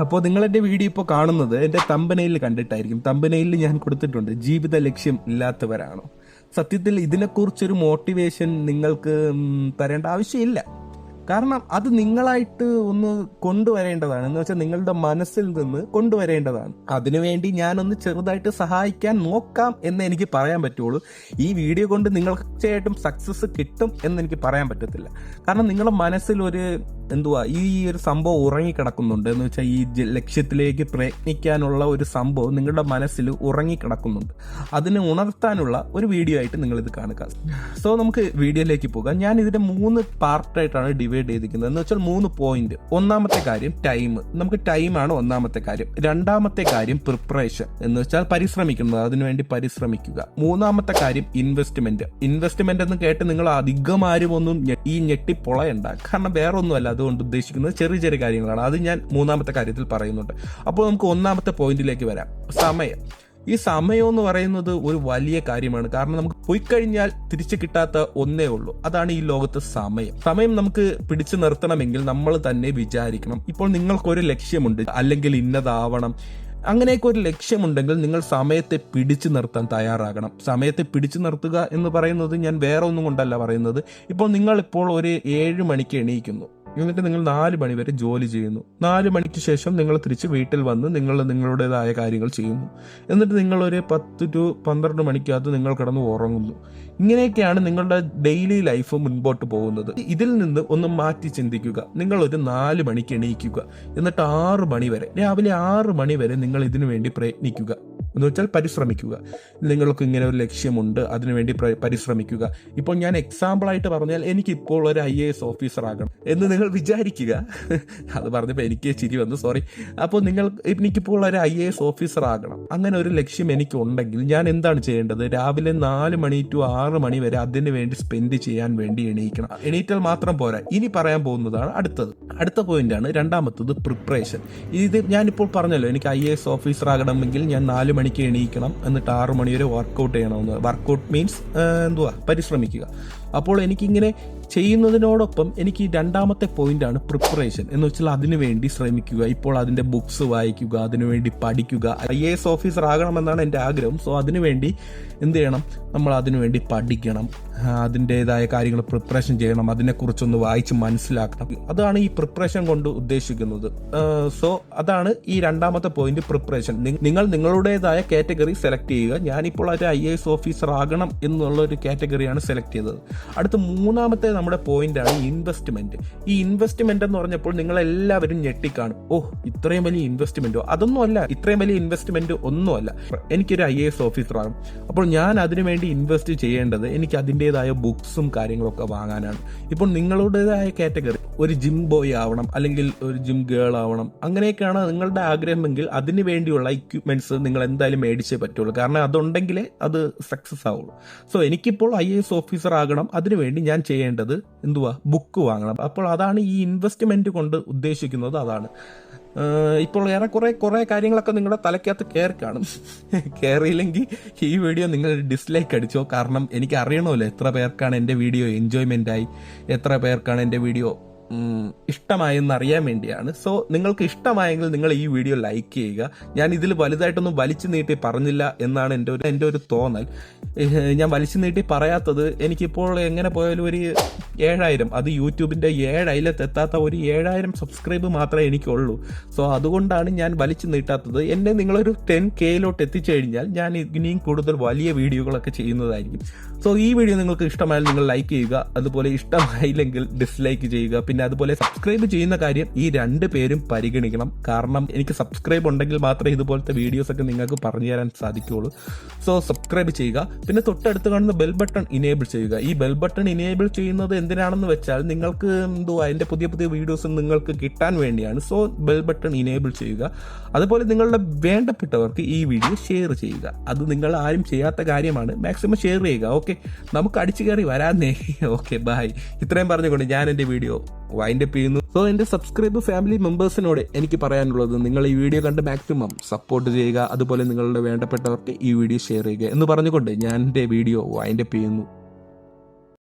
അപ്പോൾ നിങ്ങൾ എന്റെ വീഡിയോ ഇപ്പോൾ കാണുന്നത് എന്റെ തമ്പനയിൽ കണ്ടിട്ടായിരിക്കും. തമ്പനയിൽ ഞാൻ കൊടുത്തിട്ടുണ്ട്. ജീവിത ലക്ഷ്യം ഇല്ലാത്തവരാണോ? സത്യത്തിൽ ഇതിനെക്കുറിച്ചൊരു മോട്ടിവേഷൻ നിങ്ങൾക്ക് തരേണ്ട ആവശ്യമില്ല. കാരണം അത് നിങ്ങളായിട്ട് ഒന്ന് കൊണ്ടുവരേണ്ടതാണ്. എന്ന് വെച്ചാൽ നിങ്ങളുടെ മനസ്സിൽ നിന്ന് കൊണ്ടുവരേണ്ടതാണ്. അതിനുവേണ്ടി ഞാനൊന്ന് ചെറുതായിട്ട് സഹായിക്കാൻ നോക്കാം എന്ന് എനിക്ക് പറയാൻ പറ്റുള്ളൂ. ഈ വീഡിയോ കൊണ്ട് നിങ്ങൾക്ക് തീർച്ചയായിട്ടും സക്സസ് കിട്ടും എന്ന് എനിക്ക് പറയാൻ പറ്റത്തില്ല. കാരണം നിങ്ങളുടെ മനസ്സിൽ ഒരു എന്തുവാ? ഈ ഒരു സംഭവം ഉറങ്ങിക്കിടക്കുന്നുണ്ട്. എന്ന് വെച്ചാൽ ഈ ലക്ഷ്യത്തിലേക്ക് പ്രയത്നിക്കാനുള്ള ഒരു സംഭവം നിങ്ങളുടെ മനസ്സിൽ ഉറങ്ങിക്കിടക്കുന്നുണ്ട്. അതിനെ ഉണർത്താനുള്ള ഒരു വീഡിയോ ആയിട്ട് നിങ്ങളിത് കാണുക. സോ നമുക്ക് വീഡിയോയിലേക്ക് പോകാം. ഞാൻ ഇതിന്റെ മൂന്ന് പാർട്ടായിട്ടാണ് ഡിവൈഡ് ചെയ്തിരിക്കുന്നത്. എന്ന് വെച്ചാൽ മൂന്ന് പോയിന്റ് ഒന്നാമത്തെ കാര്യം ടൈം നമുക്ക് ടൈമാണ് ഒന്നാമത്തെ കാര്യം. രണ്ടാമത്തെ കാര്യം പ്രിപ്പറേഷൻ എന്ന് വെച്ചാൽ പരിശ്രമിക്കുന്നത്. അതിനുവേണ്ടി പരിശ്രമിക്കുക. മൂന്നാമത്തെ കാര്യം ഇൻവെസ്റ്റ്മെന്റ് ഇൻവെസ്റ്റ്മെന്റ് എന്ന് കേട്ട് നിങ്ങൾ അധികം ആരും ഒന്നും ഈ ഞെട്ടിപ്പൊളയണ്ട. കാരണം വേറെ ഒന്നുമല്ല അതുകൊണ്ട് ഉദ്ദേശിക്കുന്നത് ചെറിയ ചെറിയ കാര്യങ്ങളാണ്. അത് ഞാൻ മൂന്നാമത്തെ കാര്യത്തിൽ പറയുന്നുണ്ട്. അപ്പോൾ നമുക്ക് ഒന്നാമത്തെ പോയിന്റിലേക്ക് വരാം. സമയം. ഈ സമയം എന്ന് പറയുന്നത് ഒരു വലിയ കാര്യമാണ്. കാരണം നമുക്ക് പോയി കഴിഞ്ഞാൽ തിരിച്ചു കിട്ടാത്ത ഒന്നേ ഉള്ളൂ. അതാണ് ഈ ലോകത്ത് സമയം. സമയം നമുക്ക് പിടിച്ചു നിർത്തണമെങ്കിൽ നമ്മൾ തന്നെ വിചാരിക്കണം. ഇപ്പോൾ നിങ്ങൾക്കൊരു ലക്ഷ്യമുണ്ട്. അല്ലെങ്കിൽ ഇന്നതാവണം. അങ്ങനെയൊക്കെ ഒരു ലക്ഷ്യമുണ്ടെങ്കിൽ നിങ്ങൾ സമയത്തെ പിടിച്ചു നിർത്താൻ തയ്യാറാകണം. സമയത്തെ പിടിച്ചു നിർത്തുക എന്ന് പറയുന്നത് ഞാൻ വേറെ ഒന്നും കൊണ്ടല്ല പറയുന്നത്. ഇപ്പോൾ നിങ്ങൾ ഇപ്പോൾ ഒരു ഏഴ് മണിക്ക് എണീക്കുന്നു. എന്നിട്ട് നിങ്ങൾ നാല് മണി വരെ ജോലി ചെയ്യുന്നു. നാല് മണിക്ക് ശേഷം നിങ്ങൾ തിരിച്ച് വീട്ടിൽ വന്ന് നിങ്ങൾ നിങ്ങളുടേതായ കാര്യങ്ങൾ ചെയ്യുന്നു. എന്നിട്ട് നിങ്ങൾ ഒരു പത്ത് ടു പന്ത്രണ്ട് മണിക്കകത്ത് നിങ്ങൾ കിടന്ന് ഉറങ്ങുന്നു. ഇങ്ങനെയൊക്കെയാണ് നിങ്ങളുടെ ഡെയിലി ലൈഫ് മുൻപോട്ട് പോകുന്നത്. ഇതിൽ നിന്ന് ഒന്ന് മാറ്റി ചിന്തിക്കുക. നിങ്ങൾ ഒരു നാല് മണിക്ക് എണീക്കുക. എന്നിട്ട് ആറ് മണി വരെ രാവിലെ ആറ് മണി വരെ നിങ്ങൾ ഇതിനു വേണ്ടി പ്രയത്നിക്കുക. എന്ന് വെച്ചാൽ പരിശ്രമിക്കുക. നിങ്ങൾക്ക് ഇങ്ങനെ ഒരു ലക്ഷ്യമുണ്ട് അതിനുവേണ്ടി പരിശ്രമിക്കുക. ഇപ്പോൾ ഞാൻ എക്സാമ്പിളായിട്ട് പറഞ്ഞാൽ എനിക്കിപ്പോൾ ഒരു ഐ എ എസ് ഓഫീസർ ആകണം എന്ന് നിങ്ങൾ വിചാരിക്കുക. അത് പറഞ്ഞപ്പോൾ എനിക്ക് ചിരി വന്നു സോറി അപ്പോൾ നിങ്ങൾ എനിക്കിപ്പോൾ ഒരു ഐ എ എസ് ഓഫീസർ ആകണം. അങ്ങനെ ഒരു ലക്ഷ്യം എനിക്കുണ്ടെങ്കിൽ ഞാൻ എന്താണ് ചെയ്യേണ്ടത്? രാവിലെ നാല് മണി ടു ആറ് മണി വരെ അതിന് വേണ്ടി സ്പെൻഡ് ചെയ്യാൻ വേണ്ടി എണീക്കണം. എണീറ്റാൽ മാത്രം പോരാ. ഇനി പറയാൻ പോകുന്നതാണ് അടുത്തത്. അടുത്ത പോയിന്റാണ് രണ്ടാമത്തത് പ്രിപ്പറേഷൻ ഇത് ഞാനിപ്പോൾ പറഞ്ഞല്ലോ എനിക്ക് ഐ എ എസ് ഓഫീസർ ആകണമെങ്കിൽ ഞാൻ നാല് മണിക്ക് എണീക്കണം എന്നിട്ട് ആറു മണി വരെ വർക്കൗട്ട് ചെയ്യണമെന്ന്. വർക്കൗട്ട് മീൻസ് എന്തുവാ? പരിശ്രമിക്കുക. അപ്പോൾ എനിക്കിങ്ങനെ ചെയ്യുന്നതിനോടൊപ്പം എനിക്ക് രണ്ടാമത്തെ പോയിന്റാണ് പ്രിപ്പറേഷൻ എന്ന് വെച്ചാൽ അതിനു വേണ്ടി ശ്രമിക്കുക. ഇപ്പോൾ അതിന്റെ ബുക്സ് വായിക്കുക അതിനുവേണ്ടി പഠിക്കുക. ഐ എ എസ് ഓഫീസർ ആകണമെന്നാണ് എന്റെ ആഗ്രഹം. സോ അതിനുവേണ്ടി എന്ത് ചെയ്യണം? നമ്മൾ അതിനുവേണ്ടി പഠിക്കണം. അതിന്റേതായ അതിന്റെതായ കാര്യങ്ങൾ പ്രിപ്പറേഷൻ ചെയ്യണം. അതിനെക്കുറിച്ചൊന്ന് വായിച്ച് മനസ്സിലാക്കണം. അതാണ് ഈ പ്രിപ്പറേഷൻ കൊണ്ട് ഉദ്ദേശിക്കുന്നത്. സോ അതാണ് ഈ രണ്ടാമത്തെ പോയിന്റ് പ്രിപ്പറേഷൻ. നിങ്ങൾ നിങ്ങളുടേതായ കാറ്റഗറി സെലക്ട് ചെയ്യുക. ഞാനിപ്പോൾ ഒരു ഐ എ എസ് ഓഫീസർ ആകണം എന്നുള്ള ഒരു കാറ്റഗറിയാണ് സെലക്ട് ചെയ്തത്. അടുത്ത മൂന്നാമത്തെ നമ്മുടെ പോയിന്റാണ് ഇൻവെസ്റ്റ്മെന്റ് ഈ ഇൻവെസ്റ്റ്മെന്റ് എന്ന് പറഞ്ഞപ്പോൾ നിങ്ങൾ എല്ലാവരും ഞെട്ടിക്കാണും. ഓ ഇത്രയും വലിയ ഇൻവെസ്റ്റ്മെന്റോ അതൊന്നും അല്ല ഇത്രയും വലിയ ഇൻവെസ്റ്റ്മെന്റ് ഒന്നുമല്ല. എനിക്കൊരു ഐ എ എസ് ഓഫീസറാണ് അപ്പോൾ ഞാൻ അതിനുവേണ്ടി ഇൻവെസ്റ്റ് ചെയ്യേണ്ടത് എനിക്ക് അതിന്റെതായ ബുക്സും കാര്യങ്ങളൊക്കെ വാങ്ങാനാണ്. ഇപ്പോൾ നിങ്ങളുടേതായ കാറ്റഗറി ഒരു ജിം ബോയ് ആവണം അല്ലെങ്കിൽ ഒരു ജിം ഗേൾ ആവണം അങ്ങനെയൊക്കെയാണ് നിങ്ങളുടെ ആഗ്രഹമെങ്കിൽ അതിന് വേണ്ടിയുള്ള എക്യുപ്മെന്റ്സ് നിങ്ങൾ എന്തായാലും മേടിച്ചേ പറ്റുള്ളൂ. കാരണം അതുണ്ടെങ്കിലേ അത് സക്സസ് ആവുള്ളൂ. സോ എനിക്കിപ്പോൾ ഐ എ എസ് ഓഫീസർ ആകണം. അതിനുവേണ്ടി ഞാൻ ചെയ്യേണ്ടത് എന്തുവാ? ബുക്ക് വാങ്ങണം. അപ്പോൾ അതാണ് ഈ ഇൻവെസ്റ്റ്മെന്റ് കൊണ്ട് ഉദ്ദേശിക്കുന്നത് അതാണ്. ഇപ്പോൾ ഏറെക്കുറെ കുറേ കാര്യങ്ങളൊക്കെ നിങ്ങളുടെ തലയ്ക്കകത്ത് കയറി കാണും. കയറിയില്ലെങ്കിൽ ഈ വീഡിയോ നിങ്ങൾ ഡിസ്ലൈക്ക് അടിച്ചോ. കാരണം എനിക്ക് അറിയണമല്ലോ എത്ര പേർക്കാണ് എന്റെ വീഡിയോ എൻജോയ്മെന്റ് ആയി എത്ര പേർക്കാണ് എന്റെ വീഡിയോ ഉം, ഇഷ്ടമായെന്ന് അറിയാൻ വേണ്ടിയാണ്. സോ നിങ്ങൾക്ക് ഇഷ്ടമായെങ്കിൽ നിങ്ങൾ ഈ വീഡിയോ ലൈക്ക് ചെയ്യുക. ഞാൻ ഇതിൽ വലുതായിട്ടൊന്നും വലിച്ചു നീട്ടി പറഞ്ഞില്ല എന്നാണ് എന്റെ ഒരു എന്റെ ഒരു തോന്നൽ. ഞാൻ വലിച്ചു നീട്ടി പറയാത്തത് എനിക്കിപ്പോൾ എങ്ങനെ പോയാലും ഒരു ഏഴായിരം. അത് യൂട്യൂബിന്റെ ഏഴായിരത്ത് എത്താത്ത ഒരു ഏഴായിരം സബ്സ്ക്രൈബ് മാത്രമേ എനിക്കുള്ളൂ. സോ അതുകൊണ്ടാണ് ഞാൻ വലിച്ചു നീട്ടാത്തത്. എന്നെ നിങ്ങളൊരു ടെൻ കെയിലോട്ട് എത്തിച്ചു കഴിഞ്ഞാൽ ഞാൻ ഇനിയും കൂടുതൽ വലിയ വീഡിയോകളൊക്കെ ചെയ്യുന്നതായിരിക്കും. സോ ഈ വീഡിയോ നിങ്ങൾക്ക് ഇഷ്ടമായാൽ നിങ്ങൾ ലൈക്ക് ചെയ്യുക. അതുപോലെ ഇഷ്ടമായില്ലെങ്കിൽ ഡിസ്ലൈക്ക് ചെയ്യുക. പിന്നെ അതുപോലെ സബ്സ്ക്രൈബ് ചെയ്യുന്ന കാര്യം ഈ രണ്ട് പേരും പരിഗണിക്കണം. കാരണം എനിക്ക് സബ്സ്ക്രൈബ് ഉണ്ടെങ്കിൽ മാത്രമേ ഇതുപോലത്തെ വീഡിയോസ് ഒക്കെ നിങ്ങൾക്ക് പറഞ്ഞു തരാൻ സാധിക്കുകയുള്ളൂ. സോ സബ്സ്ക്രൈബ് ചെയ്യുക. പിന്നെ തൊട്ടടുത്ത് കാണുന്ന ബെൽ ബട്ടൺ ഇനേബിൾ ചെയ്യുക. ഈ ബെൽ ബട്ടൺ ഇനേബിൾ ചെയ്യുന്നത് എന്തിനാണെന്ന് വെച്ചാൽ നിങ്ങൾക്ക് എന്തോ അതിന്റെ പുതിയ പുതിയ വീഡിയോസ് നിങ്ങൾക്ക് കിട്ടാൻ വേണ്ടിയാണ്. സോ ബെൽ ബട്ടൺ ഇനേബിൾ ചെയ്യുക. അതുപോലെ നിങ്ങളുടെ വേണ്ടപ്പെട്ടവർക്ക് ഈ വീഡിയോ ഷെയർ ചെയ്യുക. അത് നിങ്ങൾ ആരും ചെയ്യാത്ത കാര്യമാണ്. മാക്സിമം ഷെയർ ചെയ്യുക. ഓക്കെ നമുക്ക് അടിച്ചു കയറി വരാന്നേ. ഓക്കെ ബായ് ഇത്രയും പറഞ്ഞുകൊണ്ട് ഞാൻ എന്റെ വീഡിയോ വൈൻഡ് അപ്പ് ചെയ്യുന്നു. സോ എന്റെ സബ്സ്ക്രൈബ് ഫാമിലി മെമ്പേഴ്സിനോട് എനിക്ക് പറയാനുള്ളത് നിങ്ങൾ ഈ വീഡിയോ കണ്ട് മാക്സിമം സപ്പോർട്ട് ചെയ്യുക. അതുപോലെ നിങ്ങളുടെ വേണ്ടപ്പെട്ടവർക്ക് ഈ വീഡിയോ ഷെയർ ചെയ്യുക. എന്ന് പറഞ്ഞുകൊണ്ട് ഞാൻ എന്റെ വീഡിയോ വൈൻഡ് അപ്പ് ചെയ്യുന്നു.